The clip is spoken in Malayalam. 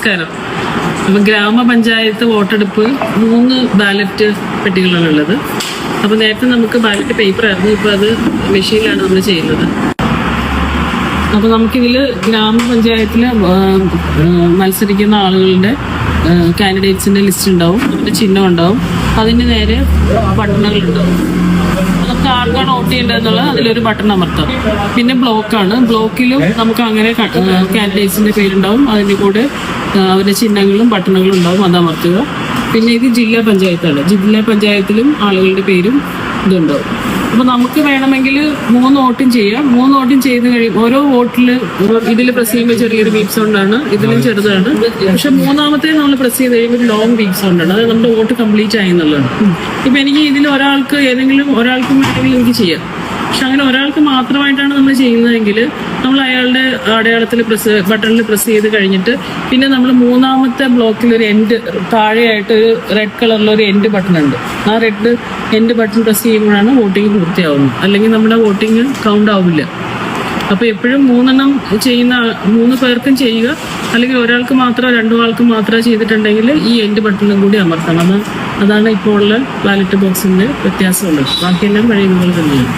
നമസ്കാരം. ഗ്രാമപഞ്ചായത്ത് വോട്ടെടുപ്പ് മൂന്ന് ബാലറ്റ് പെട്ടികളാണ് ഉള്ളത്. അപ്പൊ നേരത്തെ നമുക്ക് ബാലറ്റ് പേപ്പർ ആയിരുന്നു ഇപ്പൊ അത് മെഷീനിലാണ് നമ്മൾ ചെയ്യുന്നത്. അപ്പൊ നമുക്കിതിൽ ആ, മത്സരിക്കുന്ന ആളുകളുടെ കാൻഡിഡേറ്റ്സിന്റെ ലിസ്റ്റ് ഉണ്ടാവും അതിന്റെ ചിഹ്നം ഉണ്ടാവും അതിന് നേരെ ബട്ടണുകളുണ്ടാവും. നമുക്ക് ആർക്കാണ് വോട്ട് ചെയ്യേണ്ടതെന്നുള്ളത് അതിലൊരു ബട്ടൺ അമർത്താം. പിന്നെ ബ്ലോക്കാണ്. ബ്ലോക്കിലും നമുക്ക് അങ്ങനെ കാൻഡിഡേറ്റ്സിന്റെ പേരുണ്ടാവും. അതിന്റെ കൂടെ അവരുടെ ചിഹ്നങ്ങളും ബട്ടണുകളും ഉണ്ടാവും അത് അമർത്തുക പിന്നെ ഇത് ജില്ലാ പഞ്ചായത്താണ്. ജില്ലാ പഞ്ചായത്തിലും ആളുകളുടെ പേരും ഇതുണ്ടാവും. അപ്പൊ നമുക്ക് വേണമെങ്കിൽ മൂന്ന് വോട്ടും ചെയ്യാം. മൂന്ന് വോട്ടും ചെയ്ത് കഴിയും ഓരോ വോട്ടിൽ ഇതിൽ പ്രസ് ചെയ്യുമ്പോൾ ചെറിയൊരു ബീപ് സൗണ്ടാണ് ഇതിലും ചെറുതാണ്. പക്ഷെ മൂന്നാമത്തെ നമ്മൾ പ്രസ് ചെയ്ത് കഴിയുമ്പോൾ ലോങ് ബീപ് സൗണ്ടാണ് അതായത് അത് നമ്മുടെ വോട്ട് കംപ്ലീറ്റ് ആയി എന്നുള്ളതാണ്. ഇപ്പൊ എനിക്ക് ഇതിൽ ഒരാൾക്ക് ഏതെങ്കിലും ഒരാൾക്കും വേണമെങ്കിൽ എനിക്ക് ചെയ്യാം. പക്ഷെ അങ്ങനെ ഒരാൾക്ക് മാത്രമായിട്ടാണ് നമ്മൾ ചെയ്യുന്നതെങ്കിൽ നമ്മൾ അയാളുടെ അടയാളത്തിൽ പ്രസ് ബട്ടണിൽ പ്രസ് ചെയ്ത് കഴിഞ്ഞിട്ട് പിന്നെ നമ്മൾ മൂന്നാമത്തെ ബ്ലോക്കിൽ ഒരു എൻഡ് താഴെയായിട്ട് ഒരു റെഡ് കളറിൽ ഒരു എൻഡ് ബട്ടൺ ഉണ്ട്. ആ റെഡ് എൻഡ് ബട്ടൺ പ്രസ് ചെയ്യുമ്പോഴാണ് വോട്ടിംഗ് പൂർത്തിയാവുന്നത്. അല്ലെങ്കിൽ നമ്മുടെ വോട്ടിംഗ് കൗണ്ട് ആവില്ല. അപ്പോൾ എപ്പോഴും മൂന്നെണ്ണം ചെയ്യുന്ന മൂന്ന് പേർക്കും ചെയ്യുക. അല്ലെങ്കിൽ ഒരാൾക്ക് മാത്രം രണ്ടു ആൾക്ക് മാത്രം ചെയ്തിട്ടുണ്ടെങ്കിൽ ഈ എൻഡ് ബട്ടണും കൂടി അമർത്തണം. അത് അതാണ് ഇപ്പോൾ ഉള്ള ബാലറ്റ് ബോക്സിന്റെ വ്യത്യാസമുള്ളത്. ബാക്കിയെല്ലാം പോലെ തന്നെയാണ്.